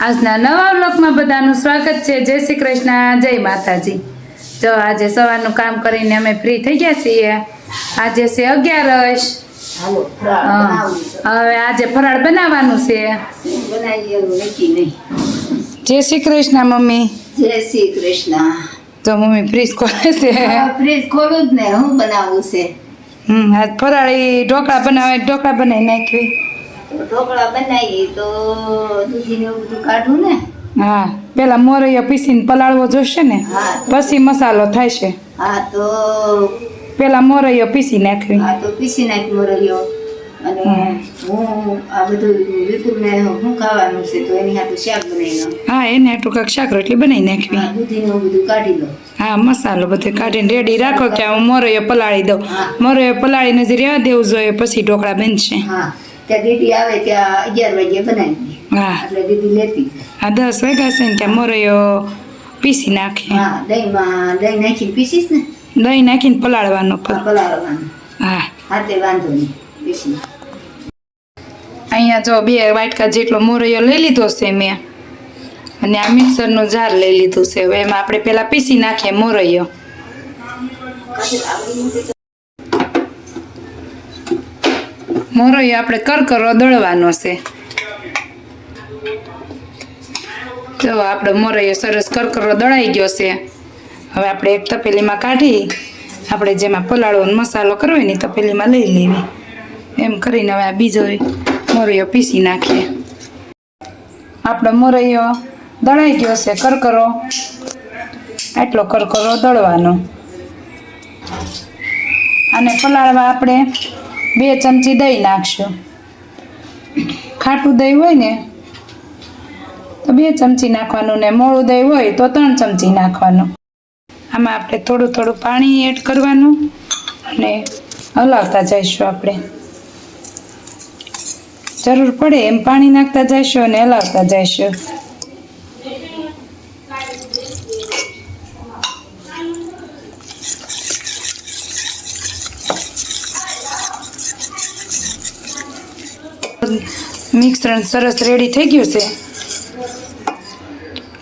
આજના નવા બ્લોકમાં બધાનું સ્વાગત છે. જય શ્રી કૃષ્ણ. જય માતાજી. જો આજે સવારનું કામ કરીને અમે ફ્રી થઈ ગયા છીએ. આજે છે અગિયારસ. હવે આજે ફરાળ બનાવવાનું છે. જય શ્રી કૃષ્ણ મમ્મી. જય શ્રી કૃષ્ણ. તો મમ્મી ફ્રીજ ખોલે છે. ફ્રીજ ખોલું જ ને. હું બનાવું છે? હમ ફરાળી ઢોકળા બનાવે ઢોકળા બનાવી નાખવી ઢોકળા બનાવીએ તો દૂધીને એવું બધું કાઢું ને. હા પેલા મોરૈયો પીસીને પલાળવો જોશે ને પછી મસાલો થાય છે. હા તો પેલા મોરૈયો પીસી નાખવી હા તો પીસી નાખ મોરૈયો. અને હું. આ બધું વિપુલને હું ખાવાનું છે તો એની હાથું શાક બનાવી લઉં હા એને આટલું કાંઈક શાક રોટલી બનાવી નાખવી. હા દૂધીને બધું કાઢી લઉં હા મસાલો બધો કાઢીને રેડી રાખો કે હું મોરૈયો પલાળી દઉં. મોરૈયો પલાળીને જે રહેવા દેવું જોઈએ પછી ઢોકળા બનશે. હા. ત્યાં દીદી આવે ત્યાં અગિયાર વાગે બનાવી હા. એટલે દીદી લેતી હા દસ વાગ્યા છે ને ત્યાં મોરૈયો પીસી નાખે. હા દહીંમાં દહીં નાખીને પીસીસ ને? દહીં નાખીને પલાળવાનો પલાળવાનું. હા. હાથે વાંધો નહીં પીસી. અહીંયા જો બે વાટકા જેટલો મોરૈયો લઈ લીધો છે મેં. અને આ મિક્સરનું જાર લઈ લીધું છે. હવે એમાં આપણે પેલા પીસી નાખીએ મોરૈયો. મોરૈયો આપણે કરકરો દળવાનો છે. જો આપણો મોરૈયો સરસ કરકરો દળાઈ ગયો છે. હવે આપણે એક તપેલીમાં કાઢી, આપણે જેમાં પલાળો મસાલો કરવો હોય ને તપેલીમાં લઈ લેવી. એમ કરીને હવે આ બીજો મોરૈયો પીસી નાખીએ. આપણો મોરૈયો દળાઈ ગયો છે કરકરો. આટલો કરકરો દળવાનો. અને પલાળવા આપણે બે ચમચી દહીં નાખશું. ખાટું દહીં હોય ને, તો બે ચમચી નાખવાનું ને મોળું દહીં હોય તો ત્રણ ચમચી નાખવાનું. આમાં આપણે થોડું થોડું પાણી એડ કરવાનું અને હલાવતા જઈશું આપણે. જરૂર પડે એમ પાણી નાખતા જઈશું અને હલાવતા જઈશું. મિશ્રણ સરસ રેડી થઈ ગયું છે.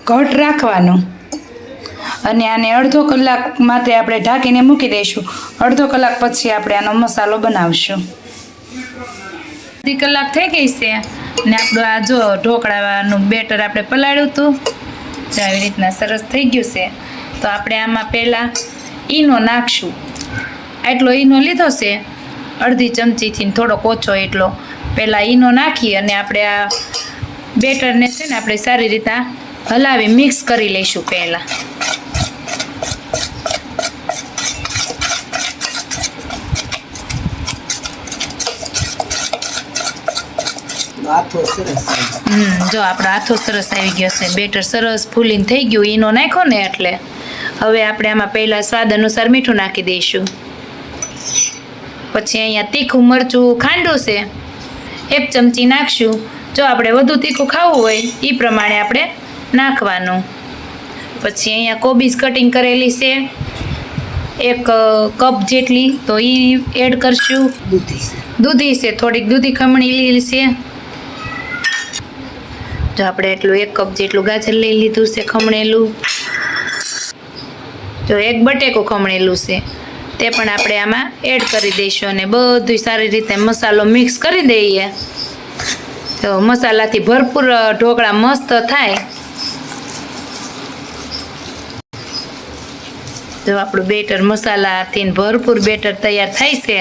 ઘટ રાખવાનું. અને આને અડધો કલાક માટે આપણે ઢાંકીને મૂકી દઈશું. અડધો કલાક પછી આપણે આનો મસાલો બનાવશું. અડધી કલાક થઈ ગઈ છે. ને આપણું આ જો ઢોકળાનું બેટર આપણે પલાળ્યું હતું. તો આવી રીતના સરસ થઈ ગયું છે. તો આપણે આમાં પહેલાં ઈનો નાખશું. આટલો ઈનો લીધો છે. અડધી ચમચીથી થોડોક ઓછો એટલો. પહેલાં ઈનો નાખી અને આપણે આ બેટરને છે ને આપણે સારી રીતે હલાવી મિક્સ કરી લઈશું પહેલાં. જો આપણો હાથો સરસ આવી ગયો છે. બેટર સરસ ફૂલીને થઈ ગયું. ઈનો નાખો ને એટલે હવે આપણે આમાં પહેલાં સ્વાદ અનુસાર મીઠું નાખી દઈશું. પછી અહીંયા તીખું મરચું ખાંડું છે. એક ચમચી નાખશું. જો આપણે વધુ તીખું ખાવું હોય એ પ્રમાણે આપણે નાખવાનું. પછી અહીંયા કોબીજ કટિંગ કરેલી છે. એક કપ જેટલી તો એ એડ કરશું. દૂધી છે. દૂધી છે થોડીક દૂધી ખમણી લીધી છે. જો આપણે એટલું એક કપ જેટલું ગાજર લઈ લીધું છે ખમણેલું. જો એક બટેકું ખમણેલું છે. તે પણ આપણે આમાં એડ કરી દઈશું અને બધું સારી રીતે મસાલો મિક્સ કરી દઈએ. તો મસાલાથી ભરપૂર ઢોકળા મસ્ત થાય. તો આપણું બેટર મસાલાથી ભરપૂર બેટર તૈયાર થાય છે.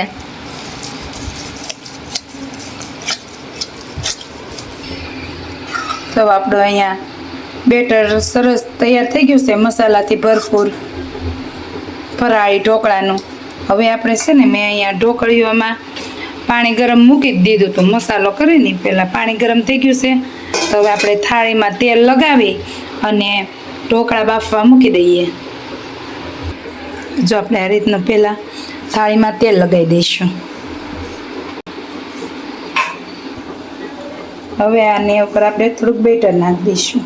તો આપણું અહીંયા બેટર સરસ તૈયાર થઈ ગયું છે મસાલાથી ભરપૂર. ફરાળી ઢોકળાનું. હવે આપણે છે ને મેં અહીંયા ઢોકળીઓમાં પાણી ગરમ મૂકી જ દીધું હતું. મસાલો કરીને પહેલાં પાણી ગરમ થઈ ગયું છે. તો હવે આપણે થાળીમાં તેલ લગાવી અને ઢોકળા બાફવા મૂકી દઈએ. જો આપણે આ રીતનું પહેલાં થાળીમાં તેલ લગાવી દઈશું. હવે આની ઉપર આપણે થોડુંક બેટર નાખી દઈશું.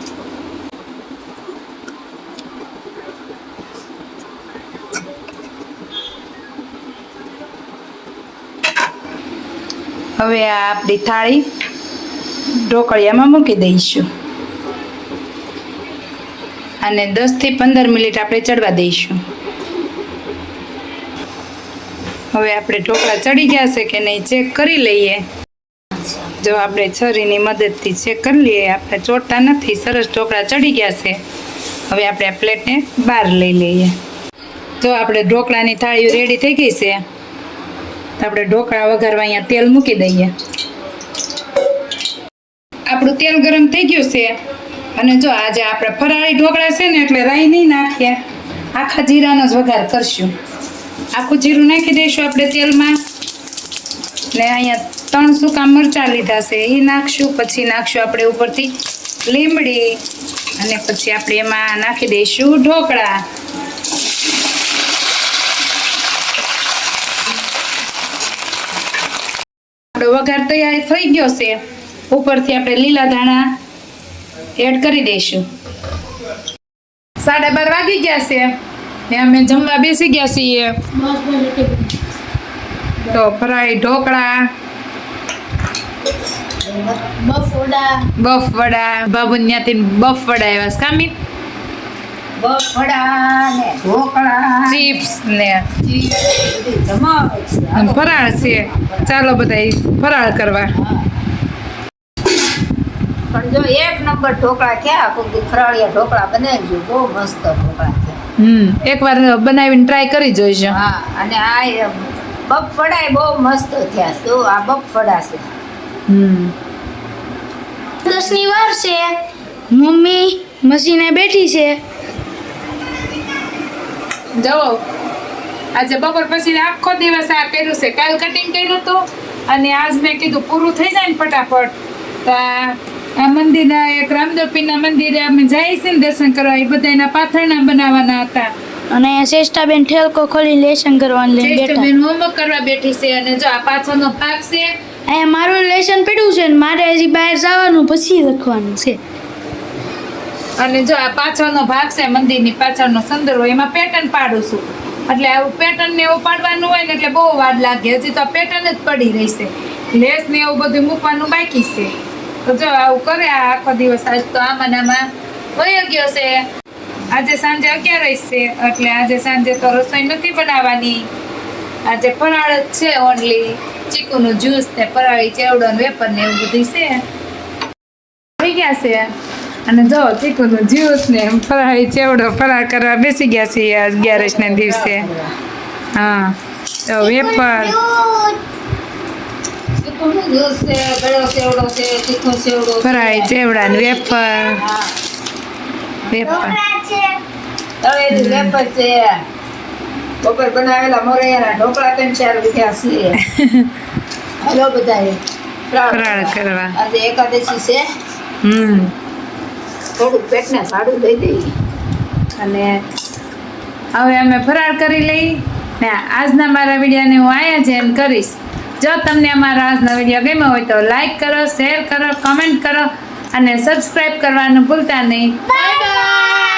હવે આ આપણી થાળી ઢોકળિયામાં મૂકી દઈશું. અને દસથી પંદર મિનિટ આપણે ચડવા દઈશું. હવે આપણે ઢોકળા ચડી ગયા છે કે નહીં ચેક કરી લઈએ. જો આપણે છરીની મદદથી ચેક કરી લઈએ, આપણે ચોટતા નથી, સરસ ઢોકળા ચડી ગયા છે. હવે આપણે આ પ્લેટને બહાર લઈ લઈએ. જો આપણે ઢોકળાની થાળી રેડી થઈ ગઈ છે. આપણે ઢોકળા વઘારવા અહીંયા તેલ મૂકી દઈએ. આપણું તેલ ગરમ થઈ ગયું છે. અને જો આજે આપણે ફરાળી ઢોકળા છે ને એટલે રાઈ નહીં નાખીએ. આખા જીરાનો જ વઘાર કરશું. આખું જીરું નાખી દઈશું આપણે તેલમાં. ને અહીંયા ત્રણ સૂકા મરચાં લીધા છે. એ નાખશું, પછી નાખશું આપણે ઉપરથી લીમડી અને પછી આપણે એમાં નાખી દઈશું ઢોકળા. વઘાર તૈયાર થઈ ગયો છે. ઉપરથી આપણે લીલા ધાણા એડ કરી દઈશું. સાડા બાર વાગી ગયા છે ને અમે જમવા બેસી ગયા છીએ. તો ફ્રાય ઢોકળા બફોડા. બફ વડા બાબુ ત્યાંથી બફ વડા આવ્યા કામી બફોડા ને ઢોકળા ચિપ્સ ને છે ફરાળ છે. ચાલો બધા ફરાળ કરવા. પણ જો એક નંબર ઢોકળા થયા કોઈ ફરાળિયા ઢોકળા બનાવજો બહુ મસ્ત ઢોકળા થયા હમ એકવાર બનાવીને ટ્રાય કરી જોઈશું હા અને આ એ બહુ મસ્ત થયા તો આ બફળા છે. હમ. દસની વાર છે. મમ્મી મશીને બેઠી છે. જવો આજે બપોર પછી આખો દિવસ આ કર્યું છે. કાલ કટિંગ કર્યું હતું અને આજ મેં કીધું પૂરું થઈ જાય ને ફટાફટ. તો આ મંદિરના એક રામદેવપીરના મંદિરે અમે જાય છે ને દર્શન કરવા. એ બધા એના પાથરણા બનાવવાના હતા. અને શ્રેષ્ઠાબેન ઠેલકો ખોલી લેશન કરવાનું લઈને બેઠા. બેન હોમવર્ક કરવા બેઠી છે અને જો આ પાછળનો ભાગ છે અહીંયા મારું લેશન પડ્યું છે ને મારે હજી બહાર જવાનું પછી લખવાનું છે. અને જો આ પાછળનો ભાગ છે, મંદિરની પાછળનો સંદર્ભ, એમાં પેટર્ન પાડું છું. એટલે આવું પેટર્ન ને એવું પાડવાનું હોય ને એટલે બહુ વાર લાગે. હજી તો પેટર્ન જ પડી રહેશે. લેસ ને એવું બધું મૂકવાનું બાકી છે. તો જો આવું કરે આ આખો દિવસ. આજ તો આમાં આમાં વયો ગયો છે. આજે સાંજે અગિયાર છે, એટલે આજે સાંજે તો રસોઈ નથી બનાવવાની. આજે ફરાળ જ છે ઓનલી ચીકુનું જ્યુસ ને ફરાળી, ચેવડો ને વેપર ને એવું બધું છે. થઈ ગયા છે. અને જો ચીકુનું જ્યુસ ને ફરાળી ચેવડો ફરાળ કરવા બેસી ગયા છીએ આજ અગિયારસ ને દિવસે. હા તો વેપર. ફરાળી ચેવડા ને વેપર વેપર વેફર. છે બપોર બનાવેલા મોરૈયાના ઢોકળા ત્રણ ચાર વિધ્યા છે હલો બધા ફરાળ કરવા. આજે એકાદશી છે હમ. થોડું પેટને સાડું દઈ દઈએ અને હવે અમે ફરાળ કરી લઈ ને આજના મારા વિડીયોને હું આયા જ એમ કરીશ. જો તમને અમારા આજનો વીડિયો ગમ્યો હોય તો લાઈક કરો શેર કરો કમેન્ટ કરો અને સબસ્ક્રાઈબ કરવાનું ભૂલતા નહીં. Bye bye